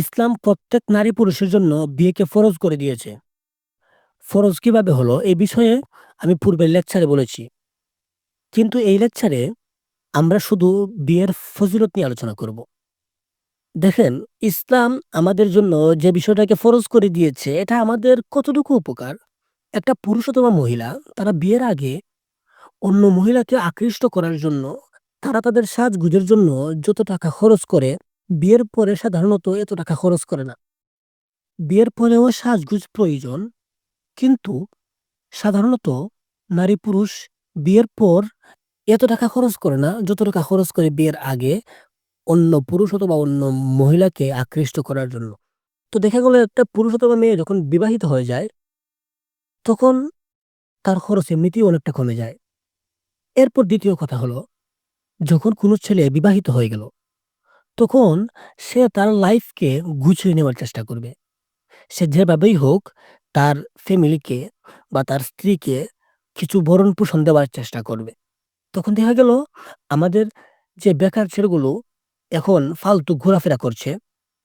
ইসলাম প্রত্যেক নারী পুরুষের জন্য বিয়েকে ফরজ করে দিয়েছে। ফরজ কীভাবে হলো এই বিষয়ে আমি পূর্বের লেকচারে বলেছি। কিন্তু এই লেকচারে আমরা শুধু বিয়ের ফজিলত নিয়ে আলোচনা করব। দেখেন, ইসলাম আমাদের জন্য যে বিষয়টাকে ফরজ করে দিয়েছে, এটা আমাদের কতটুকু উপকার। একটা পুরুষ অথবা মহিলা, তারা বিয়ের আগে অন্য মহিলাকে আকৃষ্ট করার জন্য, তারা তাদের সাজগুজের জন্য যত টাকা খরচ করে বিয়ের পরে সাধারণত এত টাকা খরচ করে না। বিয়ের পরেও সাজগুজ প্রয়োজন, কিন্তু সাধারণত নারী পুরুষ বিয়ের পর এত টাকা খরচ করে না, যত টাকা খরচ করে বিয়ের আগে অন্য পুরুষ অথবা অন্য মহিলাকে আকৃষ্ট করার জন্য। তো দেখা গেল একটা পুরুষ অথবা মেয়ে যখন বিবাহিত হয়ে যায়, তখন তার খরচ এমনিতেই অনেকটা কমে যায়। এরপর দ্বিতীয় কথা হলো, যখন কোনো ছেলে বিবাহিত হয়ে গেল তখন সে তার লাইফকে গুছিয়ে নেওয়ার চেষ্টা করবে। সে যেভাবেই হোক, তার ফ্যামিলিকে বা তার স্ত্রীকে কিছু ভরণ-পোষণ দেওয়ার চেষ্টা করবে। তখন দেখা গেল, আমাদের যে বেকার ছেলেগুলো এখন ফালতু ঘোরাফেরা করছে,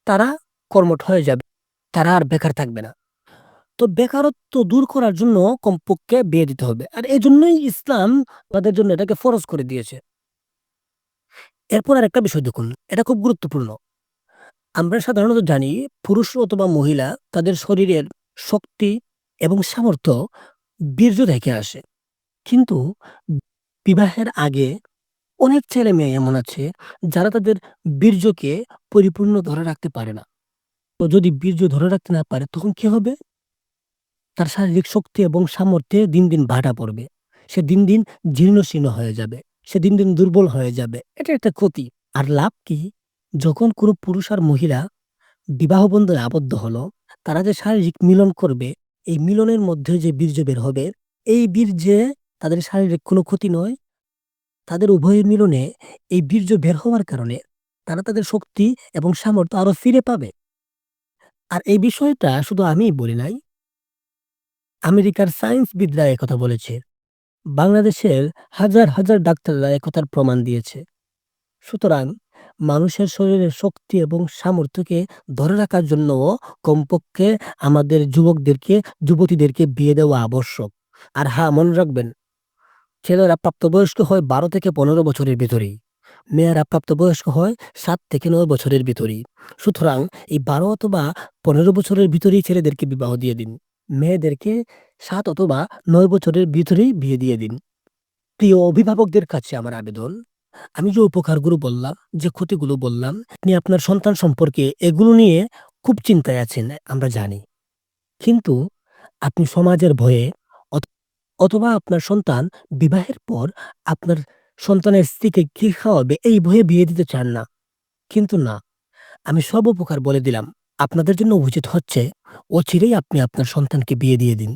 তারা কর্মঠ হয়ে যাবে। তারা আর বেকার থাকবে না। তো বেকারত্ব দূর করার জন্য কমপক্ষে বিয়ে দিতে হবে। আর এজন্যই ইসলাম তাদের জন্য এটাকে ফরজ করে দিয়েছে। এরপর আর একটা বিষয় দেখুন, এটা খুব গুরুত্বপূর্ণ। আমরা সাধারণত জানি পুরুষ অথবা মহিলা তাদের শরীরের শক্তি এবং সামর্থ্য বীর্য থেকে আসে। কিন্তু বিবাহের আগে অনেক ছেলে-মেয়ে এমন আছে যারা তাদের বীর্যকে পরিপূর্ণ ধরে রাখতে পারে না। তো যদি বীর্য ধরে রাখতে না পারে তখন কি হবে? তার শারীরিক শক্তি এবং সামর্থ্যে দিন, দিন ভাটা পড়বে। সে দিন, দিন জীর্ণশীর্ণ হয়ে যাবে। সে দিন, দিন দুর্বল হয়ে যাবে। এটা একটা ক্ষতি। আর লাভ কি? যখন কোনো পুরুষ আর মহিলা বিবাহ বন্ধনে আবদ্ধ হলো, তারা যে শারীরিক মিলন করবে, এই মিলনের মধ্যে যে বীর্য বের হবে, এই বীর্যে তাদের শারীরিক কোনো ক্ষতি নয়। তাদের উভয়ের মিলনে এই বীর্য বের হওয়ার কারণে তারা তাদের শক্তি এবং সামর্থ্য আরও ফিরে পাবে। আর এই বিষয়টা শুধু আমিই বলি নাই। আমেরিকার সায়েন্সবিদরা কথা বলেছে। বাংলাদেশের হাজার, হাজার ডাক্তাররা একথার প্রমাণ দিয়েছে। সুতরাং মানুষের শরীরের শক্তি এবং সামর্থ্যকে ধরে রাখার জন্যও কমপক্ষে আমাদের যুবকদেরকে, যুবতীদেরকে বিয়ে দেওয়া আবশ্যক। আর হ্যাঁ, মনে রাখবেন ছেলেরা প্রাপ্তবয়স্ক হয় ১২ থেকে ১৫ বছরের ভিতরেই মেয়েরা প্রাপ্তবয়স্ক হয় সাত থেকে ৯ বছরের ভিতরেই সুতরাং এই ১২ অথবা ১৫ বছরের ভিতরেই ছেলেদেরকে বিবাহ দিয়ে দিন। মেয়েদেরকে ৭ অথবা নয় বছরের ভিতরেই বিয়ে দিয়ে দিন। প্রিয় অভিভাবকদের কাছে আমার আবেদন, আমি যে উপকারগুলো বললাম, যে ক্ষতিগুলো বললাম, আপনি আপনার সন্তান সম্পর্কে এগুলো নিয়ে খুব চিন্তায় আছেন আমরা জানি। কিন্তু আপনি সমাজের ভয়ে অথ অথবা আপনার সন্তান বিবাহের পর আপনার সন্তানের স্ত্রীকে কি খাওয়াবে এই ভয়ে বিয়ে দিতে চান না। কিন্তু না, আমি সব উপকার বলে দিলাম। আপনাদের জন্য উচিত হচ্ছে অচিরেই আপনি আপনার সন্তানকে বিয়ে দিয়ে দিন।